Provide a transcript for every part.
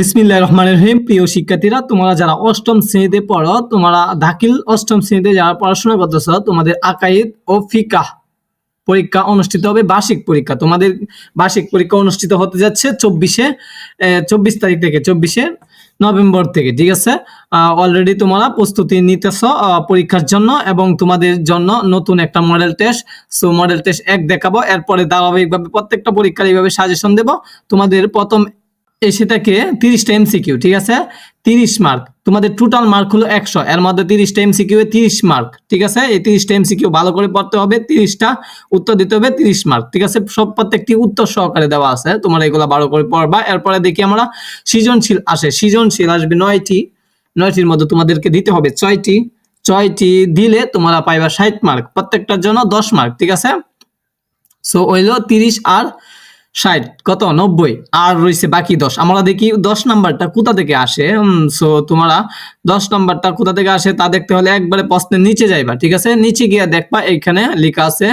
বিসমিল্লাহ রহমান রহিম। প্রিয় শিক্ষার্থীরা, তোমরা যারা অষ্টম শ্রেণীতে পড়ো, তোমরা দাখিল অষ্টম শ্রেণীতে যারা পড়াশোনা করতেছ, তোমাদের আকাইদ ও ফিকাহ পরীক্ষা অনুষ্ঠিত হবে, বার্ষিক পরীক্ষা। তোমাদের বার্ষিক পরীক্ষা অনুষ্ঠিত হতে যাচ্ছে চব্বিশে চব্বিশ তারিখ থেকে, চব্বিশে নভেম্বর থেকে, ঠিক আছে? অলরেডি তোমরা প্রস্তুতি নিতেছ পরীক্ষার জন্য এবং তোমাদের জন্য নতুন একটা model test so model test এক দেখাবো, এরপরে ধারাবাহিকভাবে প্রত্যেকটা পরীক্ষার এইভাবে সাজেশন দেব। তোমাদের প্রথম এসে থাকে তিরিশটা এমসিকিউ ঠিক আছে? তিরিশ মার্ক তোমাদের টোটাল মার্ক হলো একশো, এর মধ্যে তিরিশটা এমসিকিউ তিরিশ মার্ক ঠিক আছে? এই তিরিশটা এমসিকিউ ভালো করে পড়তে হবে, তিরিশটা উত্তর দিতে হবে, তিরিশ মার্ক ঠিক আছে? সব প্রত্যেকটি উত্তর সহকারে দেওয়া আছে, তোমরা এগুলো ভালো করে পড়বা। এরপরে দেখি আমরা সৃজনশীল আসে। সৃজনশীল আসবে নয়টি, নয়টির মধ্যে তোমাদেরকে দিতে হবে ছয়টি। ছয়টি দিলে তোমরা পাইবা ষাট মার্ক প্রত্যেকটার জন্য দশ মার্ক ঠিক আছে? সো হইল তিরিশ আর ষাট, কত? নব্বই। আর রয়েছে বাকি দশ। আমরা দেখি দশ নাম্বারটা কোথা থেকে আসে? সো তোমরা দশ নাম্বারটা কোথা থেকে আসে তা দেখতে হলে একবারে প্রশ্নের নিচে যাইবা, ঠিক আছে? নিচে গিয়ে দেখবা এখানে লেখা আছে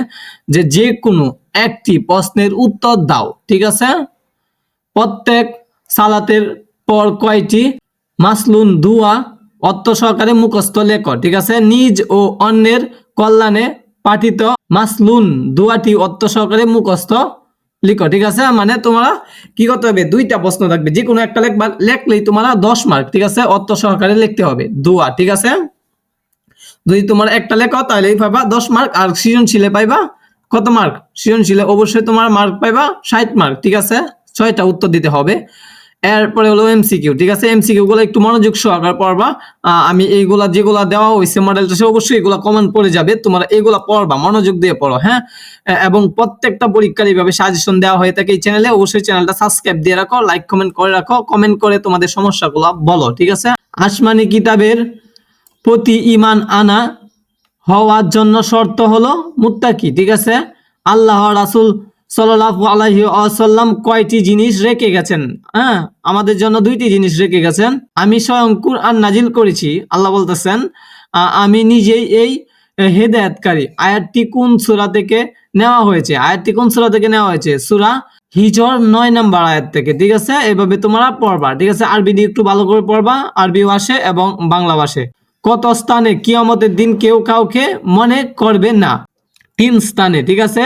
যে যে কোনো একটি প্রশ্নের উত্তর দাও, ঠিক আছে? প্রত্যেক সালাতের পর কয়টি? মাসলুন দুয়া, অর্থ সহকারে মুখস্থ লেখ, ঠিক আছে? নিজ ও অন্যের কল্যাণে পাঠিত মাসলুন দুয়াটি অর্থ সহকারে মুখস্থ লিখো, ঠিক আছে? মানে তোমরা কি করতে হবে? দুইটা প্রশ্ন থাকবে। যে কোনো একটা লেখবা, লেখলেই তোমরা দশ মার্ক ঠিক আছে? অর্থ সহকারে লিখতে হবে। দুয়া, ঠিক আছে? যদি তোমার একটা লেখো তাহলেই পাবা দশ মার্ক আর সৃজনশীলে পাইবা কত মার্ক সৃজনশীলে অবশ্যই তোমার মার্ক পাইবা ষাট মার্ক ঠিক আছে? ছয়টা উত্তর দিতে হবে। এরপরে হলো এমসিকিউ ঠিক আছে? এমসিকিউ গুলো একটু মনোযোগ সহকারে পড়বা। আমি এইগুলা যেগুলা দেওয়া হয়েছে মডেলটা সে অবশ্যই এগুলা কমেন্ট পড়ে যাবে। তোমরা এগুলা পড়বা, মনোযোগ দিয়ে পড়ো হ্যাঁ? এবং প্রত্যেকটা পরীক্ষার এইভাবে সাজেশন দেওয়া হয়ে থাকে এই চ্যানেলে অবশ্যই চ্যানেলটা সাবস্ক্রাইব দিয়ে রাখো লাইক কমেন্ট করে রাখো কমেন্ট করে তোমাদের সমস্যাগুলো বলো, ঠিক আছে? আসমানি কিতাবের প্রতি ইমান আনা হওয়ার জন্য শর্ত হলো মুত্তাকি, ঠিক আছে? আল্লাহ রাসূল সাল্লাল্লাহু আলাইহি ওয়াসাল্লাম কয়টি জিনিস রেখে গেছেন? হ্যাঁ আমাদের জন্য দুইটি জিনিস রেখে গেছেন। আমি স্বয়ং কুরআন নাজিল করেছি। আল্লাহ বলতেছেন আমি নিজেই এই হেদায়েতকারী। আয়াতটি কোন সূরা থেকে নেওয়া হয়েছে? আয়াতটি কোন সূরা থেকে নেওয়া হয়েছে? সূরা হিজর নয় নাম্বার আয়াত থেকে, ঠিক আছে? এভাবে তোমরা পড়বা, ঠিক আছে? আরবি দিয়ে একটু ভালো করে পড়বা আরবিও আসে এবং বাংলা আসে কত স্থানে কিয়ামতের দিন কেউ কাউকে মনে করবে না? তিন স্থানে, ঠিক আছে?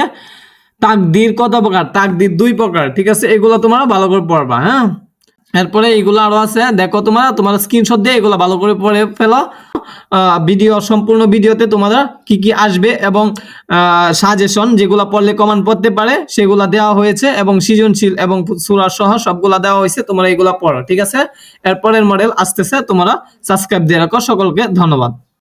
তাকদির কত প্রকার? তাকদির দুই প্রকার, ঠিক আছে? এগুলো তোমরা ভালো করে পড়বা হ্যাঁ? এরপরে এগুলো আরও আছে, দেখো তোমরা, তোমার স্ক্রিনশট দিয়ে এগুলো ভালো করে পড়ে ফেলো। ভিডিও সম্পূর্ণ ভিডিওতে তোমাদের কি কি আসবে এবং সাজেশন যেগুলো পড়লে কমান পড়তে পারে, সেগুলো দেওয়া হয়েছে এবং সৃজনশীল এবং সুরা সহ সবগুলা দেওয়া হয়েছে, তোমরা এগুলো পড়ো, ঠিক আছে? এরপরের মডেল আসতেছে, তোমরা সাবস্ক্রাইব দিয়ে রাখো। সকলকে ধন্যবাদ।